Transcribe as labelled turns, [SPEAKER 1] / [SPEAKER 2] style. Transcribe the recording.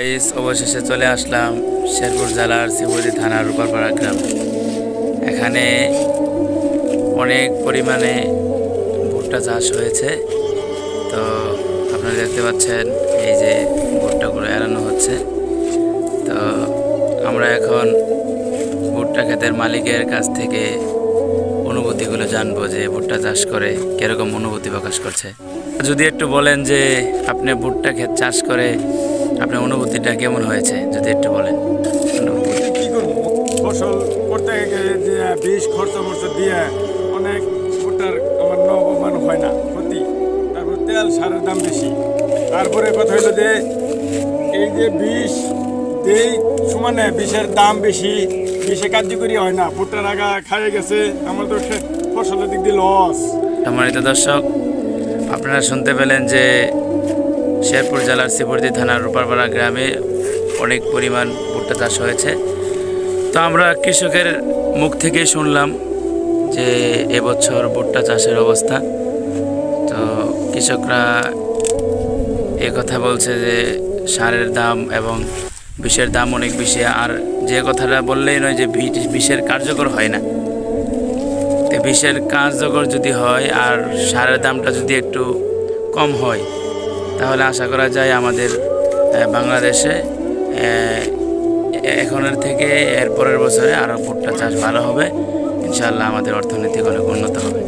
[SPEAKER 1] Guys অবশেষে চলে আসলাম শেরপুর জেলার শিবুরি থানার রূপারপাড়া গ্রামে। এখানে অনেক পরিমাণে ভুট্টা চাষ হয়েছে। তো আপনারা দেখতে পাচ্ছেন এই যে ভুট্টাগুলো এড়ানো হচ্ছে। তো আমরা এখন ভুট্টা ক্ষেতের মালিকের কাছ থেকে অনুভূতিগুলো জানব যে ভুট্টা চাষ করে কীরকম অনুভূতি প্রকাশ করছে। যদি একটু বলেন যে আপনি ভুট্টা ক্ষেত চাষ করে আপনার অনুভূতিটা কেমন হয়েছে? যদি একটু বলেন।
[SPEAKER 2] কি করব? ফসল করতে বিষ খরচ মরচ দিয়ে অনেক ভুট্টার আমার নবমান হয় না ক্ষতি। তারপর তেল সারের দাম বেশি। তারপরে কথা হলো যে এই যে বিষ দেই সমানে বিষের দাম বেশি বিষে কার্যকরী হয় না। ভুট্টার আগা খাইয়ে গেছে আমার তো ফসলের দিক দিয়ে লস
[SPEAKER 1] সম্মানিত দর্শক আপনারা শুনতে পেলেন যে শেরপুর জেলার শিবর্দি থানার রূপারপাড়া গ্রামে অনেক পরিমাণ ভুট্টা চাষ হয়েছে। তো আমরা কৃষকের মুখ থেকেই শুনলাম যে এবছর ভুট্টা চাষের অবস্থা। তো কৃষকরা এ কথা বলছে যে সারের দাম এবং বিষের দাম অনেক বেশি। আর যে কথাটা বললেই নয় যে বিষের কার্যকর হয় না। তো বিষের কার্যকর যদি হয় আর সারের দামটা যদি একটু কম হয় তাহলে আশা করা যায় আমাদের বাংলাদেশে এখনের থেকে এর পরের বছরে আরও ভুট্টা চাষ ভালো হবে। ইনশাআল্লাহ আমাদের অর্থনীতি অনেক উন্নত হবে।